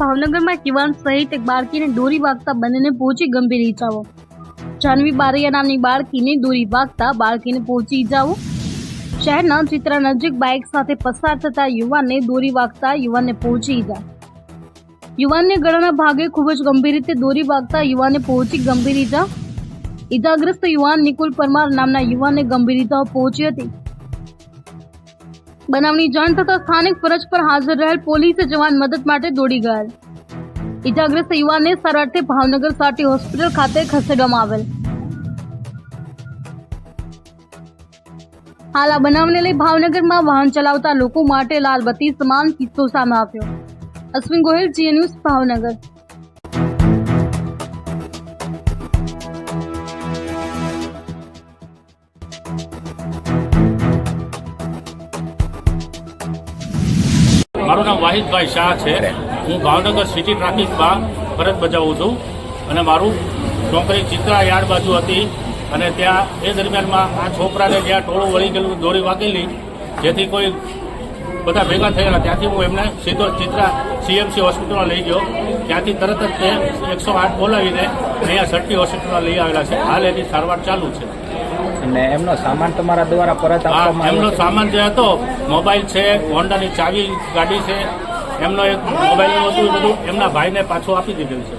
ભાવનગરમાં એક યુવાન સહિત એક બાળકીને દોરી વાગતા બંનેને પહોંચી ગંભીર ઈજાઓ. જાનવી બારૈયા નામની બાળકીને દોરી વાગતા બાળકીને પહોંચી ઈજાઓ. શહેરના ચિત્રા નજીક બાઇક સાથે પસાર થતા યુવાનને દોરી વાગતા યુવાનને પહોંચી ઈજા. યુવાનને ગળાના ભાગે ખૂબ જ ગંભીર રીતે દોરી વાગતા યુવાનને પહોંચી ગંભીર ઈજા. ઈજાગ્રસ્ત યુવાન નિકુલ પરમાર નામના યુવાનને ગંભીર ઈજાઓ પહોંચી હતી. બનાવની જાણ થતા સ્થાનિક ફરજ પર હાજર રહેલ પોલીસ જવાન મદદ માટે દોડી ગયા ઇજાગ્રસ્ત યુવાનને સારવારથી ભાવનગર સાટી હોસ્પિટલ ખાતે ખસેડવામાં આવેલ. હાલ આ બનાવને લઈ ભાવનગરમાં વાહન ચલાવતા લોકો માટે લાલબત્તી સમાન કિસ્સો સામે આવ્યો. Ashwin Gohil Zee news, Bhavnagar. મારું નામ વાહિદભાઈ શાહ છે. હું ભાવનગર સિટી ટ્રાફિકમાં ફરજ બજાવું છું. અને મારું છોકરી ચિત્રા યાર્ડ બાજુ હતી. અને ત્યાં એ દરમિયાનમાં આ છોકરાને જ્યાં ટોળું વળી ગયેલું દોરી વાગેલી જેથી કોઈ બધા ભેગા થયેલા ત્યાંથી હું એમને સીધો ચિત્રા સીએમસી હોસ્પિટલમાં લઈ ગયો. ત્યાંથી તરત જ તે એકસો આઠ બોલાવીને અહીંયા સટ્ટી હોસ્પિટલમાં લઈ આવેલા છે. હાલ એની સારવાર ચાલુ છે. અને એમનો સામાન તમારા દ્વારા પરત આપવામાં એમનો સામાન જે હતો મોબાઈલ છે હોન્ડાની ચાવી ગાડી છે એમનો એક મોબાઈલ હતું બધું એમના ભાઈને પાછું આપી દીધેલ છે.